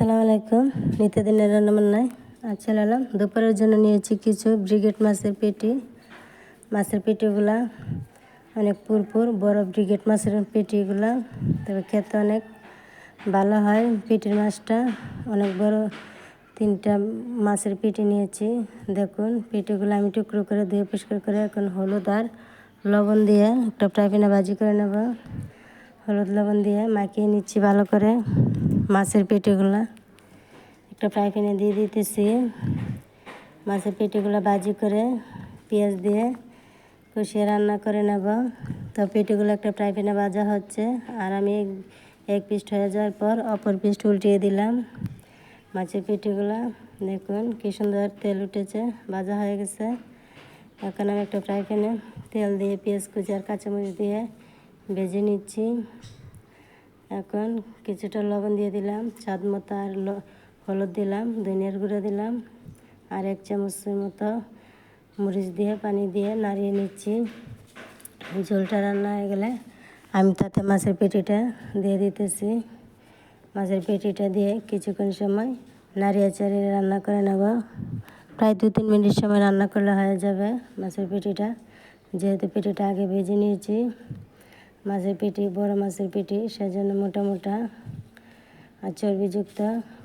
আসসালামু আলাইকুম। নিত্যদিনের রান্না বান্নায় আজ চলে এলাম। দুপুরের জন্য নিয়েছি কিছু ব্রিগেড মাছের পেটি। মাছের পেটিগুলা অনেক পুরপুর, বড় ব্রিগেড মাছের পেটিগুলা। তবে খেতে অনেক ভালো হয় পেটির মাছটা। অনেক বড় তিনটা মাছের পেটি নিয়েছি। দেখুন, পেটিগুলো আমি টুকরো করে ধুয়ে পরিষ্কার করে এখন হলুদ আর লবণ দিয়ে একটা ফ্রাই প্যানে ভাজি করে নেব। হলুদ লবণ দিয়ে মাখিয়ে নিচ্ছি ভালো করে। মাছের পেটিগুলা। একটা ফ্রাই প্যানে দিয়ে দিতেছি। মাছের পেটিগুলো ভাজি করে পেঁয়াজ দিয়ে কষিয়ে রান্না করে নেব। তো পেটিগুলো একটা ফ্রাই প্যানে ভাজা হচ্ছে। আর আমি এক- এক পিস হয়ে যাওয়ার পর অপর পিস উল্টিয়ে দিলাম। মাছের পেটিগুলো দেখুন কি সুন্দর তেল উঠেছে, ভাজা হয়ে গেছে। এখন আমি একটা ফ্রাই প্যানে তেল দিয়ে পেঁয়াজ কুচি আর কাঁচামরিচ দিয়ে ভেজে নিচ্ছি। এখন কিছুটা লবণ দিয়ে দিলাম, স্বাদ মতো আর হলুদ দিলাম, ধনিয়ার গুঁড়ো দিলাম, আর এক চামচের মতো মরিচ দিয়ে, পানি দিয়ে নাড়িয়ে নিচ্ছি। ঝোলটা রান্না হয়ে গেলে আমি তাতে মাছের পেটিটা দিয়ে দিতেছি। মাছের পেটিটা দিয়ে কিছুক্ষণ সময় নাড়িয়ে চাড়িয়ে রান্না করে নেব। প্রায় দু তিন মিনিট সময় রান্না করলে হয়ে যাবে মাছের পেটিটা। যেহেতু পেটিটা আগে ভেজে নিয়েছি মাছের পেটি, বড় মাছের পেটি, সেজন্য মোটা মোটা আর চর্বিযুক্ত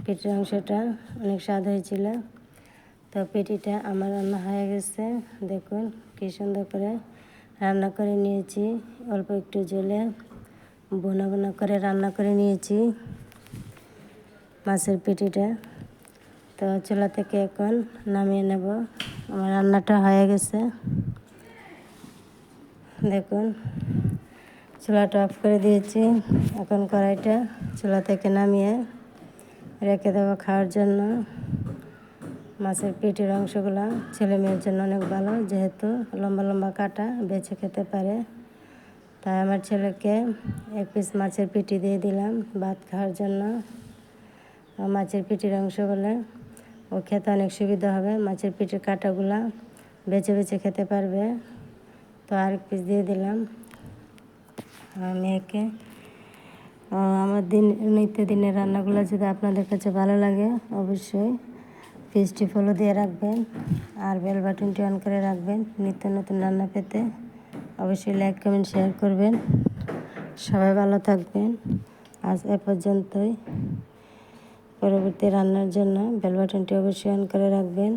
পেটির অংশটা অনেক স্বাদ হয়েছিল। তো পেটিটা আমার রান্না হয়ে গেছে। দেখুন কী সুন্দর করে রান্না করে নিয়েছি। অল্প একটু জলে বোনা বোনা করে রান্না করে নিয়েছি মাছের পেটিটা। তো চুলা থেকে এখন নামিয়ে নেব। আমার রান্নাটা হয়ে গেছে। দেখুন চুলাটা অফ করে দিয়েছি। এখন কড়াইটা চুলা থেকে নামিয়ে রেখে দেবো খাওয়ার জন্য। মাছের পেটের অংশগুলো ছেলে মেয়ের জন্য অনেক ভালো, যেহেতু লম্বা লম্বা কাটা, বেছে খেতে পারে। তাই আমার ছেলেকে এক পিস মাছের পেটি দিয়ে দিলাম ভাত খাওয়ার জন্য। মাছের পেটির অংশগুলো, ও খেতে অনেক সুবিধা হবে। মাছের পেটির কাটাগুলা বেছে বেছে খেতে পারবে। তো আরেক পিস দিয়ে দিলাম আমার মেয়েকে। আমার দিন নিত্যদিনের রান্নাগুলো যদি আপনাদের কাছে ভালো লাগে, অবশ্যই পেজটি ফলো দিয়ে রাখবেন আর বেল বাটনটি অন করে রাখবেন নিত্য নতুন রান্না পেতে। অবশ্যই লাইক কমেন্ট শেয়ার করবেন। সবাই ভালো থাকবেন। আজ এ পর্যন্তই। পরবর্তী রান্নার জন্য বেল বাটনটি অবশ্যই অন করে রাখবেন।